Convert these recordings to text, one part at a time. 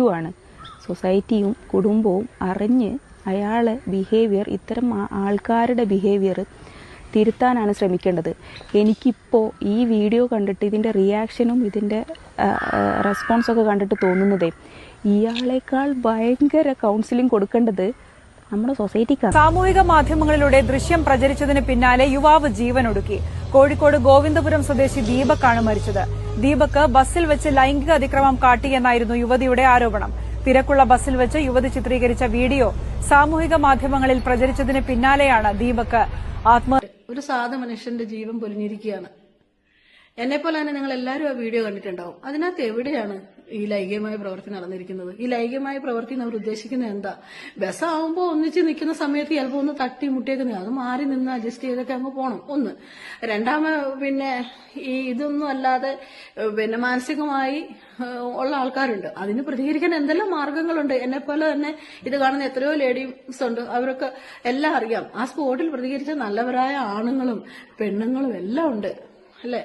ആണ് സൊസൈറ്റിയും കുടുംബവും അറിഞ്ഞ് അയാളെ ബിഹേവിയർ ഇത്തരം ആൾക്കാരുടെ ബിഹേവിയർ തിരുത്താനാണ് ശ്രമിക്കേണ്ടത്. എനിക്കിപ്പോൾ ഈ വീഡിയോ കണ്ടിട്ട് ഇതിന്റെ റിയാക്ഷനും ഇതിന്റെ റെസ്പോൺസൊക്കെ കണ്ടിട്ട് തോന്നുന്നതേ ഇയാളേക്കാൾ ഭയങ്കര കൗൺസിലിംഗ് കൊടുക്കേണ്ടത് നമ്മുടെ സൊസൈറ്റിക്ക്. സാമൂഹിക മാധ്യമങ്ങളിലൂടെ ദൃശ്യം പ്രചരിച്ചതിന് പിന്നാലെ യുവാവ് ജീവനൊടുക്കി. കോഴിക്കോട് ഗോവിന്ദപുരം സ്വദേശി ദീപക്കാണ് മരിച്ചത്. ദീപക് ബസ്സിൽ വെച്ച് ലൈംഗിക അതിക്രമം കാട്ടിയെന്നായിരുന്നു യുവതിയുടെ ആരോപണം. തിരക്കുള്ള ബസ്സിൽ വെച്ച് യുവതി ചിത്രീകരിച്ച വീഡിയോ സാമൂഹിക മാധ്യമങ്ങളിൽ പ്രചരിച്ചതിന് പിന്നാലെയാണ് ദീപക് ആത്മ ഒരു സാധ മനുഷ്യന്റെ ജീവൻ പൊലിഞ്ഞിരിക്കുകയാണ്. എന്നെ പോലെ തന്നെ നിങ്ങൾ എല്ലാവരും ആ വീഡിയോ കണ്ടിട്ടുണ്ടാവും? അതിനകത്ത് എവിടെയാണ് ഈ ലൈംഗികമായ പ്രവൃത്തി നടന്നിരിക്കുന്നത്? ഈ ലൈംഗികമായ പ്രവൃത്തി അവർ ഉദ്ദേശിക്കുന്നത് എന്താ? ബസ് ആവുമ്പോൾ ഒന്നിച്ച് നിൽക്കുന്ന സമയത്ത് ചിലപ്പോൾ ഒന്ന് തട്ടി മുട്ടിയൊക്കെ നിൽക്കുക അത് മാറി നിന്ന് അഡ്ജസ്റ്റ് ചെയ്തൊക്കെ അങ്ങ് പോകണം ഒന്ന്. രണ്ടാമത് പിന്നെ ഈ ഇതൊന്നും അല്ലാതെ പിന്നെ മാനസികമായി ഉള്ള ആൾക്കാരുണ്ട്. അതിന് പ്രതികരിക്കാൻ എന്തെല്ലാം മാർഗങ്ങളുണ്ട്? എന്നെ പോലെ തന്നെ ഇത് കാണുന്ന എത്രയോ ലേഡീസ് ഉണ്ട്. അവരൊക്കെ എല്ലാം അറിയാം. ആ സ്പോട്ടിൽ പ്രതികരിച്ച നല്ലവരായ ആണുങ്ങളും പെണ്ണുങ്ങളും എല്ലാം ഉണ്ട്. അല്ലെ?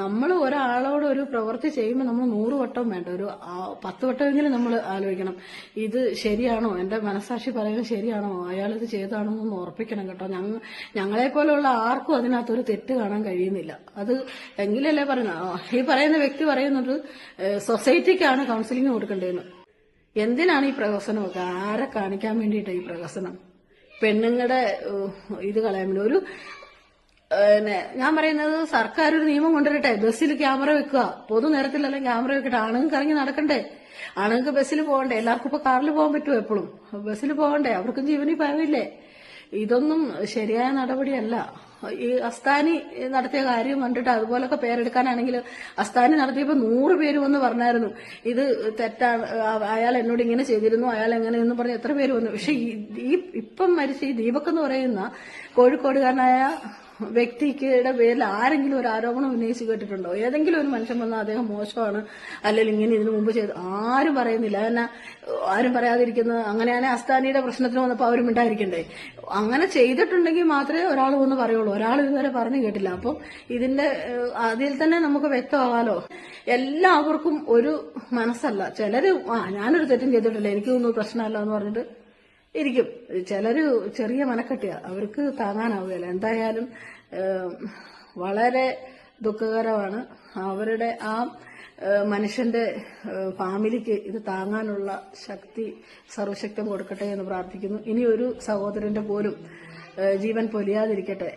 നമ്മൾ ഒരാളോട് ഒരു പ്രവൃത്തി ചെയ്യുമ്പോൾ നമ്മൾ നൂറ് വട്ടം വേണ്ട ഒരു പത്ത് വട്ടമെങ്കിലും നമ്മൾ ആലോചിക്കണം. ഇത് ശരിയാണോ? എന്റെ മനസാക്ഷി പറയുന്നത് ശരിയാണോ? അയാൾ ഇത് ചെയ്താണോ എന്ന് ഉറപ്പിക്കണം കേട്ടോ. ഞങ്ങ ഞങ്ങളെ പോലെയുള്ള ആർക്കും അതിനകത്തൊരു തെറ്റ് കാണാൻ കഴിയുന്നില്ല. അത് എങ്കിലല്ലേ പറയുന്നത് ഈ പറയുന്ന വ്യക്തി പറയുന്നത് സൊസൈറ്റിക്കാണ് കൗൺസിലിംഗ് കൊടുക്കേണ്ടത് എന്തിനാണ് ഈ പ്രഹസനമൊക്കെ? ആരെ കാണിക്കാൻ വേണ്ടിയിട്ടാണ് ഈ പ്രഹസനം? പെണ്ണുങ്ങളുടെ ഇത് കളയാൻ വേണ്ടി. ഒരു ഞാൻ പറയുന്നത് സർക്കാർ ഒരു നിയമം കൊണ്ടുവരട്ടെ. ബസ്സിൽ ക്യാമറ വെക്കുക. പൊതു നേരത്തിലെല്ലാം ക്യാമറ വെക്കട്ടെ. ആണുങ്ങൾക്ക് ഇറങ്ങി നടക്കണ്ടേ? ആണുങ്ങൾക്ക് ബസ്സിൽ പോകണ്ടേ? എല്ലാവർക്കും ഇപ്പൊ കാറിൽ പോകാൻ പറ്റുമോ എപ്പോഴും? ബസ്സിൽ പോകണ്ടേ? അവർക്കും ജീവനി പയവില്ലേ ഇതൊന്നും ശരിയായ നടപടിയല്ല. ഈ അസ്താനി നടത്തിയ കാര്യം കണ്ടിട്ട് അതുപോലൊക്കെ പേരെടുക്കാനാണെങ്കിൽ അസ്താനി നടത്തിയപ്പോൾ നൂറ് പേര് വന്ന് പറഞ്ഞായിരുന്നു ഇത് തെറ്റാണ്. അയാൾ എന്നോട് ഇങ്ങനെ ചെയ്തിരുന്നു. അയാൾ എങ്ങനെ എന്ന് പറഞ്ഞ് എത്ര പേര് വന്നു? പക്ഷെ ഈ ഇപ്പം മരിച്ച ഈ ദീപക് എന്ന് പറയുന്ന കോഴിക്കോടുകാരനായ വ്യക്തിയുടെ പേരിൽ ആരെങ്കിലും ഒരു ആരോപണം ഉന്നയിച്ച് കേട്ടിട്ടുണ്ടോ? ഏതെങ്കിലും ഒരു മനുഷ്യൻ വന്നാൽ അദ്ദേഹം മോശമാണ്. അല്ലെങ്കിൽ ഇങ്ങനെ ഇതിനു മുമ്പ് ചെയ്ത് ആരും പറയുന്നില്ല. എന്നാ ആരും പറയാതിരിക്കുന്നത്? അങ്ങനെയാണെ അസ്താനിയുടെ പ്രശ്നത്തിന് വന്നപ്പോൾ അവരും ഉണ്ടായിരിക്കണ്ടേ അങ്ങനെ ചെയ്തിട്ടുണ്ടെങ്കിൽ മാത്രമേ ഒരാൾ വന്ന് പറയുള്ളൂ. ഒരാൾ ഇതുവരെ പറഞ്ഞു കേട്ടില്ല. അപ്പം ഇതിന്റെ അതിൽ തന്നെ നമുക്ക് വ്യക്തമാകാലോ? എല്ലാവർക്കും ഒരു മനസ്സല്ല. ചിലര് ആ ഞാനൊരു തെറ്റും ചെയ്തിട്ടില്ല. എനിക്കൊന്നും പ്രശ്നമല്ല എന്ന് പറഞ്ഞിട്ട് ഇരിക്കും. ചിലര് ചെറിയ മനക്കെട്ടിയ. അവർക്ക് താങ്ങാനാവുകയില്ല. എന്തായാലും വളരെ ദുഃഖകരമാണ് അവരുടെ ആ മനുഷ്യന്റെ ഫാമിലിക്ക് ഇത് താങ്ങാനുള്ള ശക്തി സർവശക്തം കൊടുക്കട്ടെ എന്ന് പ്രാർത്ഥിക്കുന്നു. ഇനി ഒരു സഹോദരന്റെ പോലും ജീവൻ പൊലിയാതിരിക്കട്ടെ.